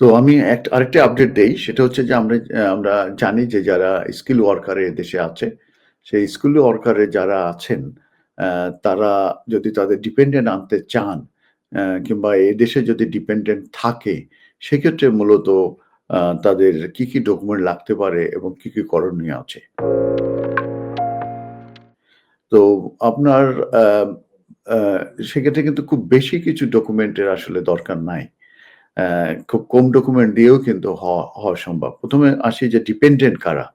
তো আমি এক আরেকটা আপডেট দেই। সেটা হচ্ছে যে আমরা আমরা জানি যে যারা স্কিল ওয়ার্কার দেশে আছে, সেই স্কিল ওয়ার্কার যারা আছেন, তারা যদি তাদের ডিপেন্ডেন্ট আনতে চান, কিংবা এদেশে যদি ডিপেন্ডেন্ট থাকে, সেক্ষেত্রে মূলত তাদের কি, কি ডকুমেন্ট লাগতে পারে এবং কি, কি করণীয় আছে? তো আপনার সেক্ষেত্রে কিন্তু খুব বেশি কিছু ডকুমেন্টের আসলে দরকার নাই। খুব কম ডকুমেন্ট দিয়েও কিন্তু হওয়া সম্ভব। প্রথমে আসি যে ডিপেন্ডেন্ট কারা?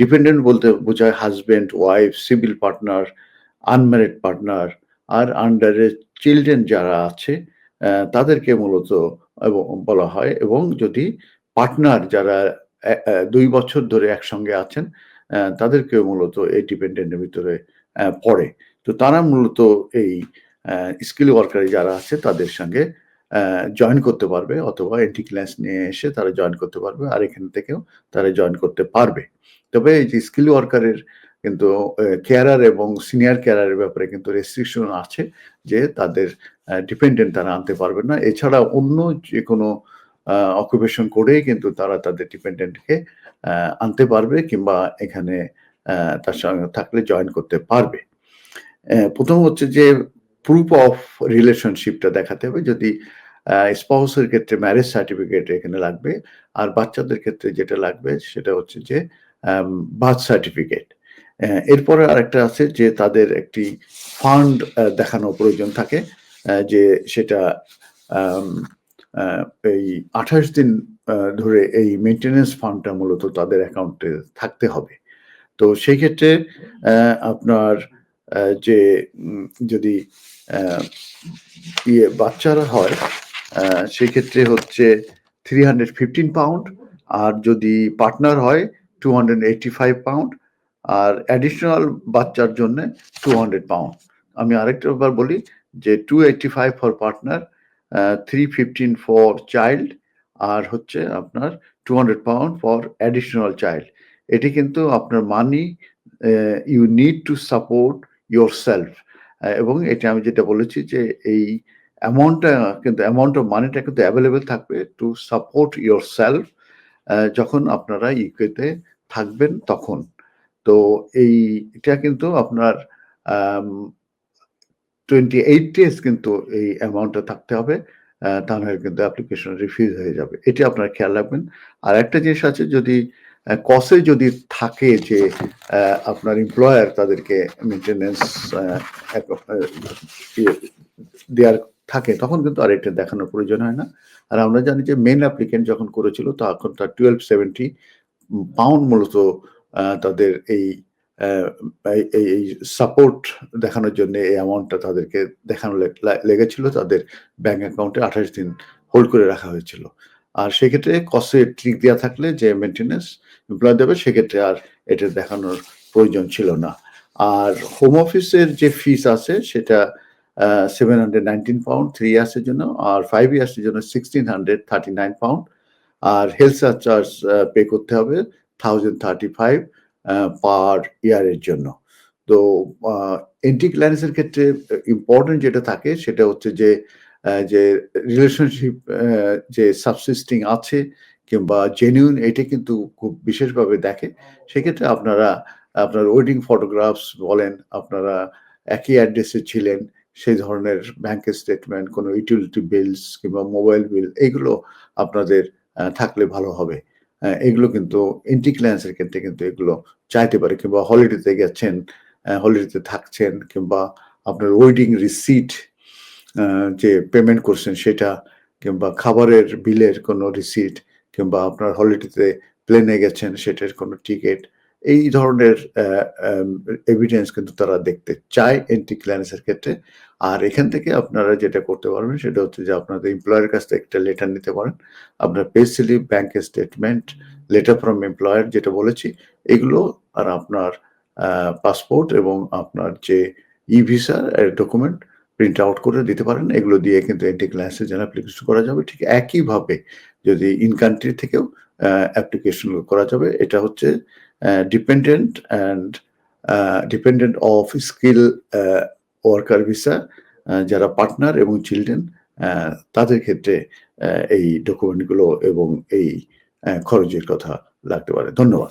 ডিপেন্ডেন্ট বলতে বোঝায় husband, wife, civil partner, unmarried partner আর আন্ডার চিলড্রেন যারা আছে তাদেরকে মূলত বলা হয় এবং যদি পার্টনার যারা ২ বছর ধরে একসঙ্গে আছেন, অ্যা তাদেরকেও মূলত এই ডিপেন্ডেন্টের ভিতরে পড়ে। তো তারা মূলত এই স্কিল ওয়ার্কার যারা আছে তাদের সঙ্গে জয়েন করতে পারবে অথবা এন্ট্রি ক্লাস নিয়ে এসে তারা জয়েন করতে পারবে। আর এখান থেকেও তারা জয়েন করতে পারবে। তবে এই যে স্কিল ওয়ার্কারের কিন্তু কেয়ারার এবং সিনিয়র কেয়ারারের ব্যাপারে কিন্তু রেস্ট্রিকশন আছে যে তাদের ডিপেন্ডেন্ট তারা আনতে পারবে না। এছাড়া অন্য যে কোনো অকুপেশন করেই কিন্তু তারা তাদের ডিপেন্ডেন্টকে আনতে পারবে কিংবা এখানে তার সঙ্গে থাকলে জয়েন করতে পারবে। প্রথম হচ্ছে যে প্রুফ অফ রিলেশনশিপটা দেখাতে হবে। যদি আ স্পাউস এর ক্ষেত্রে ম্যারেজ সার্টিফিকেট এখানে লাগবে। আর বাচ্চাদের ক্ষেত্রে যেটা লাগবে সেটা হচ্ছে যে বার্থ সার্টিফিকেট। এরপরে আরেকটা আছে যে, তাদের একটি ফান্ড দেখানো প্রয়োজন থাকে। যে সেটা এই ২৮ দিন ধরে এই মেইনটেন্যান্স ফান্ডটা মূলত তাদের অ্যাকাউন্টে থাকতে হবে। তো সেই ক্ষেত্রে আপনার যে যদি ইয়ে বাচ্চারা হয়, সেক্ষেত্রে হচ্ছে 315 পাউন্ড আর যদি পার্টনার হয় 285 পাউন্ড আর অ্যাডিশনাল বাচ্চার জন্যে 200 পাউন্ড। আমি আরেকটা বার বলি যে 285 for partner, three fifteen for child আর হচ্ছে আপনার 200 পাউন্ড ফর অ্যাডিশনাল চাইল্ড। এটি কিন্তু আপনার money you need to support yourself uh এবং এটা আমি যেটা বলেছি যে এই অ্যামাউন্টটা কিন্তু অ্যামাউন্ট অফ মানিটা কিন্তু অ্যাভেলেবেল থাকবে টু সাপোর্ট ইয়োরসেলফ অ্যা যখন আপনারা ইউকেতে থাকবেন তখন। তো এই এটা কিন্তু আপনার টোয়েন্টি এইট ডেজ কিন্তু এই অ্যামাউন্টটা থাকতে হবে। তাহলে কিন্তু অ্যাপ্লিকেশন রিফিউজ হয়ে যাবে। এটি আপনারা খেয়াল রাখবেন। আর একটা জিনিস আছে, যদি কসে যদি থাকে যে আপনার এমপ্লয়ার তাদেরকে ইয়ে দেয়ার থাকে, তখন কিন্তু আর এটা দেখানোর প্রয়োজন হয় না। আর আমরা জানি যে মেন অ্যাপ্লিকেন্ট যখন করেছিল, তখন তার টুয়েলভ সেভেন্টি পাউন্ড মূলত তাদের এই এই সাপোর্ট দেখানোর জন্য এই অ্যামাউন্টটা তাদেরকে দেখানো লেগেছিল তাদের ব্যাংক অ্যাকাউন্টে ২৮ দিন হোল্ড করে রাখা হয়েছিল। আর সেক্ষেত্রে কসে ট্রিক দেওয়া থাকলে যে মেইনটেন্যান্স এমপ্লয়ি দেবে, সেক্ষেত্রে আর এটা দেখানোর প্রয়োজন ছিল না। আর হোম অফিসের যে ফিস আছে, সেটা সেভেন হান্ড্রেড 719 পাউন্ড থ্রি ইয়ার্সের জন্য আর ফাইভ ইয়ার্সের জন্য sixteen hundred thirty nine pound. আর হেলথ সারচার্জ আ পে করতে হবে থাউজেন্ড থার্টি ফাইভ পার ইয়ারের জন্য। তো আ এন্ট্রি ক্লিয়ারেন্স ক্ষেত্রে ইম্পোর্টেন্ট যেটা থাকে, সেটা হচ্ছে যে যে রিলেশনশিপ যে সাবসিস্টিং আছে কিংবা জেনুইন এটা কিন্তু খুব বিশেষভাবে দেখে। সেক্ষেত্রে আপনারা আপনার ওয়েডিং ফটোগ্রাফস বলেন, আপনারা একই অ্যাড্রেসে ছিলেন, সেই ধরনের ব্যাংকের স্টেটমেন্ট, কোনো ইউটিলিটি বিলস কিংবা মোবাইল বিল এগুলো আপনাদের থাকলে ভালো হবে। এগুলো কিন্তু এন্ট্রি ক্লিয়ারেন্স ক্ষেত্রে কিন্তু এগুলো চাইতে পারে কিংবা হলিডেতে গেছেন, হলিডেতে থাকছেন কিংবা আপনার ওয়েডিং রিসিট যে পেমেন্ট করছেন সেটা কিংবা খাবারের বিলের কোনো রিসিট কিংবা আপনার হলিডেতে প্লেনে গেছেন সেটার কোনো টিকিট এই ধরনের এভিডেন্স কিন্তু তারা দেখতে চায় এন্ট্রি ক্লিয়ারেন্স এর ক্ষেত্রে। আর এখান থেকে আপনারা যেটা করতে পারবেন সেটা হচ্ছে যে আপনাদের এমপ্লয়ের কাছ থেকে একটা লেটার নিতে পারেন। আপনার পে স্লিপ, ব্যাংকের স্টেটমেন্ট, লেটার ফ্রম এমপ্লয়ার যেটা বলেছি এগুলো আর আপনার পাসপোর্ট এবং আপনার যে ই-ভিসা এর ডকুমেন্ট প্রিন্ট আউট করে দিতে পারেন। এগুলো দিয়ে কিন্তু এন্ট্রি ক্লিয়ারেন্স যেন অ্যাপ্লিকেশন করা যাবে। ঠিক একইভাবে যদি ইন কান্ট্রি থেকেও অ্যাপ্লিকেশন করা যাবে। এটা হচ্ছে dependent and dependent of skill worker visa যারা পার্টনার এবং চিলড্রেন তাদের ক্ষেত্রে এই ডকুমেন্টগুলো এবং এই খরচের কথা লাগতে পারে ধন্যবাদ